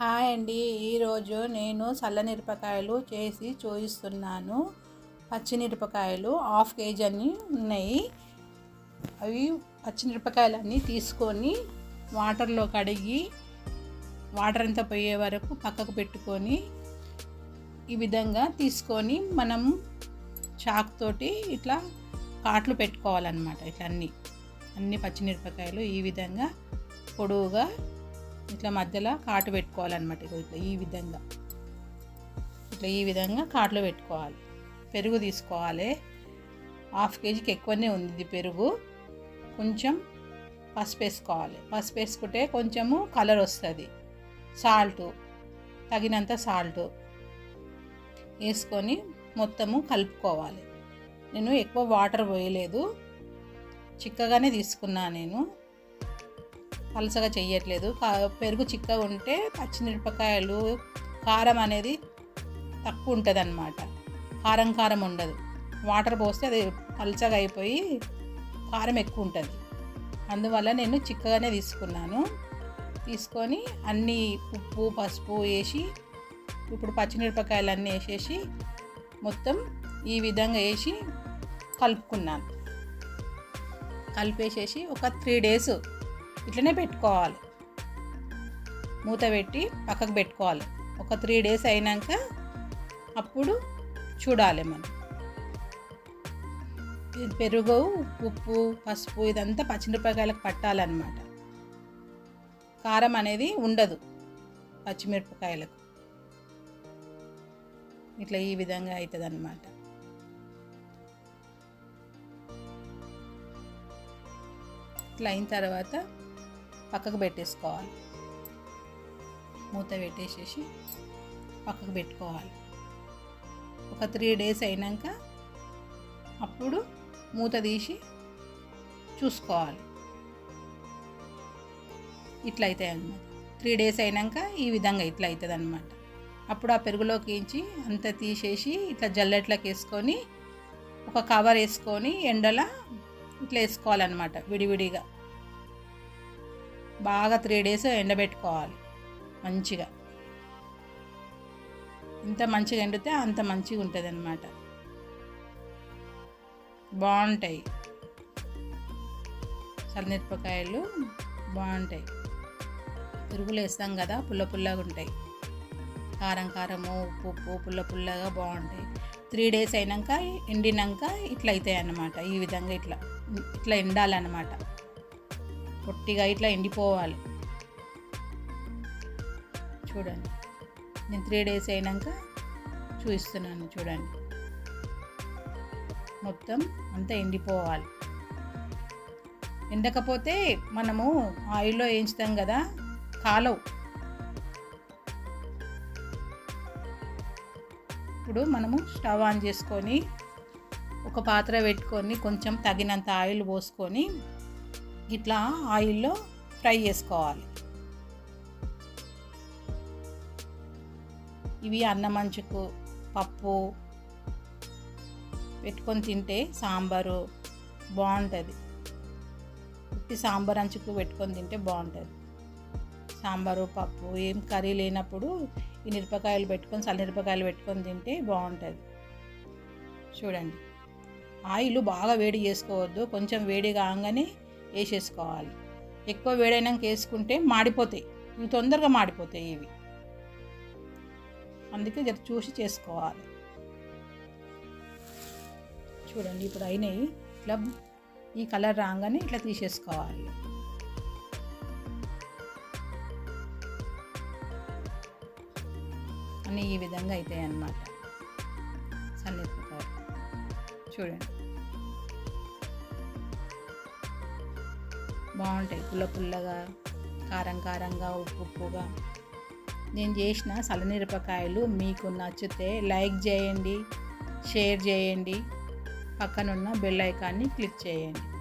Hi అండి. ఈరోజు నేను చల్లనిరపకాయలు చేసి చూపిస్తున్నాను పచ్చిమిరపకాయలు హాఫ్ కేజీ అన్ని ఉన్నాయి. అవి పచ్చిమిరపకాయలన్నీ తీసుకొని వాటర్లో కడిగి వాటర్ అంతా పోయే వరకు పక్కకు పెట్టుకొని ఈ విధంగా తీసుకొని మనం చాక్తోటి ఇట్లా కాట్లు పెట్టుకోవాలన్నమాట. ఇట్లా అన్నీ అన్ని పచ్చిమిరపకాయలు ఈ విధంగా పొడవుగా ఇట్లా మధ్యలో కాటు పెట్టుకోవాలన్నమాట. ఇట్లా ఈ విధంగా. ఇట్లా ఈ విధంగా కాట్లో పెట్టుకోవాలి. పెరుగు తీసుకోవాలి. హాఫ్ కేజీకి ఎక్కువనే ఉంది ఇది పెరుగు. కొంచెం పసుపు వేసుకోవాలి. పసుపు వేసుకుంటే కొంచెము కలర్ వస్తుంది. సాల్ట్ తగినంత సాల్ట్ వేసుకొని మొత్తము కలుపుకోవాలి. నేను ఎక్కువ వాటర్ పోయలేదు. చిక్కగానే తీసుకున్నా నేను. పలసగా చేయట్లేదు పెరుగు చిక్కగా ఉంటే పచ్చిమిరపకాయలు కారం అనేది తక్కువ ఉంటుంది అనమాట కారం కారం ఉండదు. వాటర్ పోస్తే అది పలచగా అయిపోయి కారం ఎక్కువ ఉంటుంది. అందువల్ల నేను చిక్కగానే తీసుకున్నాను. తీసుకొని అన్నీ ఉప్పు పసుపు వేసి ఇప్పుడు పచ్చిమిరపకాయలు అన్నీ వేసేసి మొత్తం ఈ విధంగా వేసి కలుపుకున్నాను. కలిపేసేసి ఒక త్రీ డేస్ ఇట్లనే పెట్టుకోవాలి. మూత పెట్టి పక్కకు పెట్టుకోవాలి. ఒక త్రీ డేస్ అయినాక అప్పుడు చూడాలి మనం. పెరుగు ఉప్పు పసుపు ఇదంతా పచ్చిమిరపకాయలకు పట్టాలన్నమాట. కారం అనేది ఉండదు పచ్చిమిరపకాయలకు. ఇట్లా ఈ విధంగా అవుతుంది అన్నమాట ఇట్లా అయిన తర్వాత పక్కకు పెట్టేసుకోవాలి. మూత పెట్టేసేసి పక్కకు పెట్టుకోవాలి. ఒక త్రీ డేస్ అయినాక అప్పుడు మూత తీసి చూసుకోవాలి. ఇట్లా అవుతాయి అన్నమాట. త్రీ డేస్ అయినాక ఈ విధంగా ఇట్లా అవుతుంది అనమాట అప్పుడు ఆ పెరుగులోకి వేయించి అంత తీసేసి ఇట్లా జల్లెట్లోకి వేసుకొని ఒక కవర్ వేసుకొని ఎండల ఇట్లా వేసుకోవాలన్నమాట విడివిడిగా. బాగా త్రీ డేస్ ఎండబెట్టుకోవాలి. మంచిగా. ఎంత మంచిగా ఎండితే అంత మంచిగా ఉంటుంది అన్నమాట బాగుంటాయి. చల్లమిరపకాయలు బాగుంటాయి. పురుగులు వేస్తాం కదా పుల్ల పుల్లగా ఉంటాయి. కారం కారము ఉప్పు ఉప్పు పుల్ల పుల్లగా బాగుంటాయి. త్రీ డేస్ అయినాక ఎండినాక ఇట్లా అవుతాయి అన్నమాట ఈ విధంగా ఇట్లా ఇట్లా ఎండాలన్నమాట. పొట్టిగా ఇట్లా ఎండిపోవాలి. చూడండి. నేను త్రీ డేస్ అయినాక చూపిస్తున్నాను చూడండి. మొత్తం అంతా ఎండిపోవాలి. ఎండకపోతే మనము ఆయిల్లో వేయించుతాం కదా కాలవు. ఇప్పుడు మనము స్టవ్ ఆన్ చేసుకొని ఒక పాత్ర పెట్టుకొని కొంచెం తగినంత ఆయిల్ పోసుకొని ఇట్లా ఆయిల్లో ఫ్రై చేసుకోవాలి. ఇవి అన్నమంచుకు పప్పు పెట్టుకొని తింటే సాంబారు బాగుంటుంది. ఉట్టి సాంబార్ అంచుకు పెట్టుకొని తింటే బాగుంటుంది. సాంబారు పప్పు ఏం కర్రీ లేనప్పుడు ఈ మిరపకాయలు పెట్టుకొని చల్లమిరపకాయలు పెట్టుకొని తింటే బాగుంటుంది. చూడండి. ఆయిల్ బాగా వేడి చేసుకోవద్దు. కొంచెం వేడి కాగానే వేసేసుకోవాలి. ఎక్కువ వేడైనాక వేసుకుంటే మాడిపోతాయి. ఇవి తొందరగా మాడిపోతాయి ఇవి. అందుకే జర చూసి చేసుకోవాలి. చూడండి ఇప్పుడు అయినాయి. ఇట్లా ఈ కలర్ రాగానే ఇట్లా తీసేసుకోవాలి. అన్నీ ఈ విధంగా అవుతాయి అన్నమాట. సన్నిహిత చూడండి. బాగుంటాయి. పుల్ల పుల్లగా కారం కారంగా ఉప్పు ఉప్పుగా. నేను చేసిన సలనిరపకాయలు మీకు నచ్చితే లైక్ చేయండి షేర్ చేయండి. పక్కనున్న బెల్ ఐకాన్ని క్లిక్ చేయండి.